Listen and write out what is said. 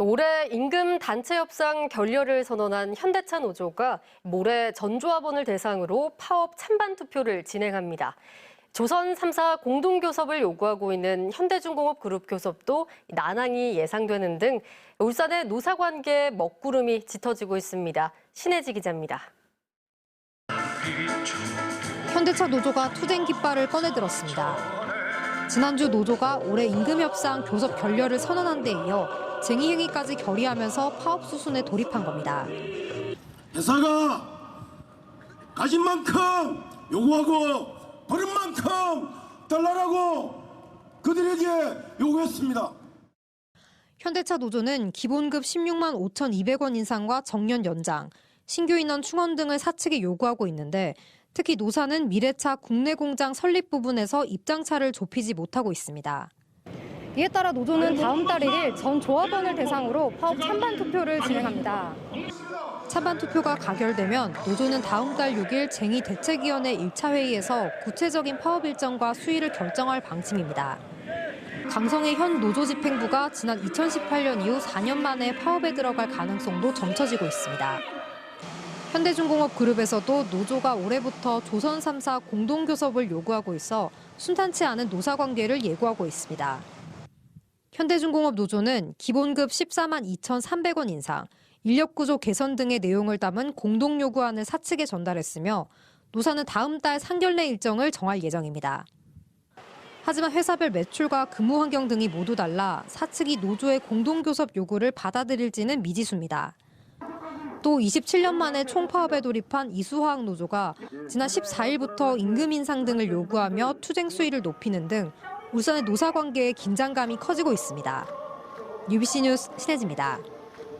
올해 임금 단체 협상 결렬을 선언한 현대차 노조가 모레 전조합원을 대상으로 파업 찬반 투표를 진행합니다. 조선 3사 공동교섭을 요구하고 있는 현대중공업 그룹 교섭도 난항이 예상되는 등 울산의 노사관계 먹구름이 짙어지고 있습니다. 신혜지 기자입니다. 현대차 노조가 투쟁 깃발을 꺼내들었습니다. 지난주 노조가 올해 임금 협상 교섭 결렬을 선언한 데 이어 쟁의 행위까지 결의하면서 파업 수순에 돌입한 겁니다. 회사가 가진 만큼 요구하고 버린 만큼 달라라고 그들에게 요구했습니다. 현대차 노조는 기본급 16만 5,200원 인상과 정년 연장, 신규 인원 충원 등을 사측에 요구하고 있는데 특히 노사는 미래차 국내 공장 설립 부분에서 입장차를 좁히지 못하고 있습니다. 이에 따라 노조는 다음 달 1일 전 조합원을 대상으로 파업 찬반 투표를 진행합니다. 찬반 투표가 가결되면 노조는 다음 달 6일 쟁의 대책위원회 1차 회의에서 구체적인 파업 일정과 수위를 결정할 방침입니다. 강성의 현 노조 집행부가 지난 2018년 이후 4년 만에 파업에 들어갈 가능성도 점쳐지고 있습니다. 현대중공업 그룹에서도 노조가 올해부터 조선 3사 공동교섭을 요구하고 있어 순탄치 않은 노사 관계를 예고하고 있습니다. 현대중공업 노조는 기본급 14만 2,300원 인상, 인력구조 개선 등의 내용을 담은 공동 요구안을 사측에 전달했으며 노사는 다음 달 상견례 일정을 정할 예정입니다. 하지만 회사별 매출과 근무 환경 등이 모두 달라 사측이 노조의 공동교섭 요구를 받아들일지는 미지수입니다. 또 27년 만에 총파업에 돌입한 이수화학 노조가 지난 14일부터 임금 인상 등을 요구하며 투쟁 수위를 높이는 등 울산의 노사 관계에 긴장감이 커지고 있습니다. UBC 뉴스 신혜지입니다.